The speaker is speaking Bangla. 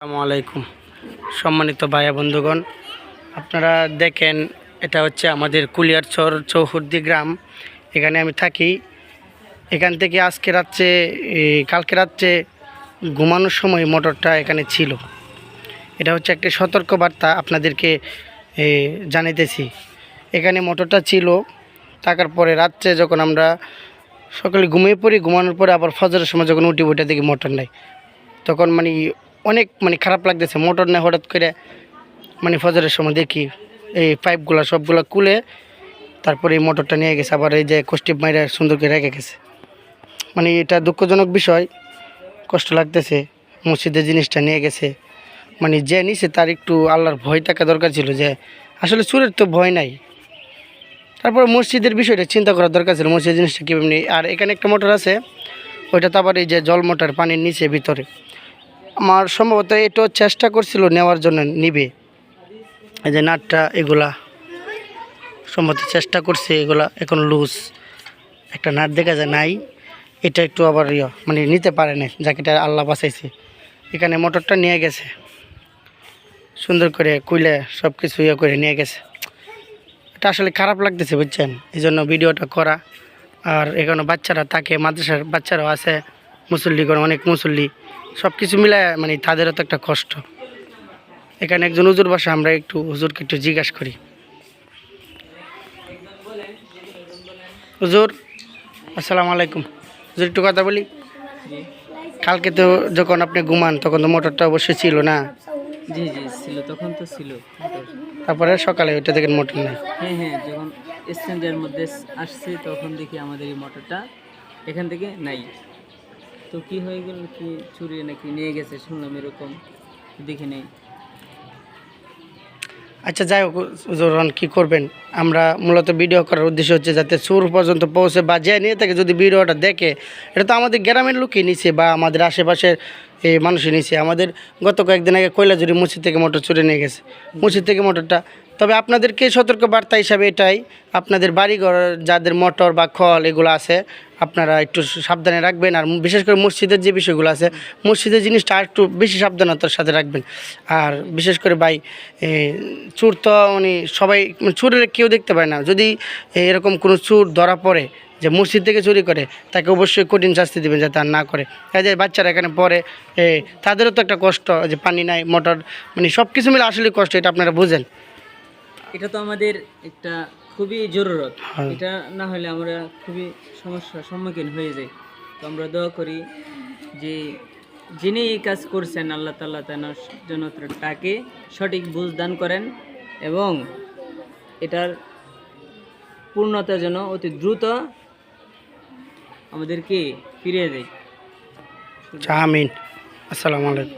আসসালামু আলাইকুম। সম্মানিত ভাইয়া বন্ধুগণ আপনারা দেখেন এটা হচ্ছে আমাদের কুলিয়ারচর চৌহদ্দি গ্রাম। এখানে আমি থাকি। এখান থেকে আজকে রাত্রে কালকে রাত্রে ঘুমানোর সময় মোটরটা এখানে ছিল। এটা হচ্ছে একটি সতর্ক বার্তা আপনাদেরকে এ, জানাইতেছি। এখানে মোটরটা ছিল থাকার পরে রাত্রে যখন আমরা সকালে ঘুমিয়ে পড়ি ঘুমানোর পরে আবার ফজরের সময় যখন উঠি ওইটা দেখি মোটর নাই। তখন মানে অনেক মানে খারাপ লাগতেছে। মোটর না হঠাৎ করে মানে ফজরের সময় দেখি এই পাইপগুলো সবগুলো খুলে তারপরে এই মোটরটা নিয়ে গেছে, আবার এই যে কষ্টিপ মাইরা সুন্দর করে রেখে গেছে। মানে এটা দুঃখজনক বিষয়, কষ্ট লাগতেছে মসজিদের জিনিসটা নিয়ে গেছে। মানে যে নিছে তার একটু আল্লাহর ভয় থাকা দরকার ছিল যে, আসলে চুরের তো ভয় নাই। তারপরে মসজিদের বিষয়টা চিন্তা করার দরকার ছিল মসজিদ জিনিসটা কীভাবে আর এখানে একটা মোটর আছে, ওইটা তো আবার এই যে জল মোটর পানির নিচে ভিতরে। আমার সম্ভবত এটাও চেষ্টা করছিল নেওয়ার জন্য নিবে। এই যে নাটটা, এগুলা সম্ভবত চেষ্টা করছে, এগুলা এখন লুজ একটা নাট দেখা যায় নাই, এটা একটু আবার ইয়ে মানে নিতে পারে না জ্যাকেটটা আল্লাহ বাঁচাইছে। এখানে মোটরটা নিয়ে গেছে। সুন্দর করে কুইলে সব কিছু ইয়ে করে নিয়ে গেছে। এটা আসলে খারাপ লাগতেছে, বুঝছেন? এই জন্য ভিডিওটা করা। আর এখানে বাচ্চারা থাকে, মাদ্রাসার বাচ্চারাও আছে। মুসল্লিগণ অনেক মুসল্লি। সব কিছু মিলায় মানে তাদেরও তো একটা কষ্ট। এখানে একজন হুজুর বাসা আমরা একটু হুজুরকে একটু জিজ্ঞাসা করি। হুজুর আসসালামু আলাইকুম। হুজুর একটু কথা বলি। কালকে তো যখন আপনি ঘুমান তখন তো মোটরটা অবশ্যই ছিল না? জি জি ছিল তখন তো ছিল। তারপরে সকালে ওইটা দেখেন মোটর নেই। হ্যাঁ হ্যাঁ যখন স্ট্যান্ডের মধ্যে আসছে তখন দেখি আমাদের এই মোটরটা এখান থেকে নাই। তো কি হয়ে গেল? কি চুরি নাকি নিয়ে গেছে? শুনলাম এরকম। দেখে নেই। আচ্ছা যাই হোক হুজুর এখন কী করবেন? আমরা মূলত ভিডিও করার উদ্দেশ্য হচ্ছে যাতে সুর পর্যন্ত পৌঁছে বা যে নিয়ে থাকে যদি ভিডিওটা দেখে, এটা তো আমাদের গ্রামের লোকই নিছে বা আমাদের আশেপাশের এই মানুষই নিছে। আমাদের গত কয়েকদিন আগে কৈলাজুরি মসজিদ থেকে মোটর চুরে নিয়ে গেছে। মসজিদ থেকে মোটরটা তবে আপনাদেরকে সতর্ক বার্তা হিসাবে এটাই, আপনাদের বাড়িঘর, যাদের মোটর বা খল এগুলো আছে, আপনারা একটু সাবধানে রাখবেন। আর বিশেষ করে মসজিদের যে বিষয়গুলো আছে, মসজিদের জিনিসটা আর একটু বেশি সাবধানতার সাথে রাখবেন। আর বিশেষ করে ভাই চোর তো মানে সবাই মানে চোরের কেউ দেখতে পায় না। যদি এরকম কোনো চুর ধরা পড়ে, যে মসজিদ থেকে চুরি করে, তাকে অবশ্যই কঠিন শাস্তি দেবেন যাতে আর না করে। যে বাচ্চারা এখানে পড়ে তাদেরও তো একটা কষ্ট, যে পানি নাই, মোটর মানে সব কিছু মিলে আসলে কষ্ট, এটা আপনারা বুঝেন। এটা তো আমাদের একটা খুবই জরুরত। হ্যাঁ। এটা না হলে আমরা খুবই সমস্যার সম্মুখীন হয়ে যাই। তো আমরা দোয়া করি যে যিনি এই কাজ করছেন আল্লাহ তাল্লাহ জন্য তাকে সঠিক বুঝ দান করেন এবং এটার পূর্ণতা যেন অতি দ্রুত আমাদেরকে ফিরিয়ে দেয়। আমিন। আসসালামু আলাইকুম।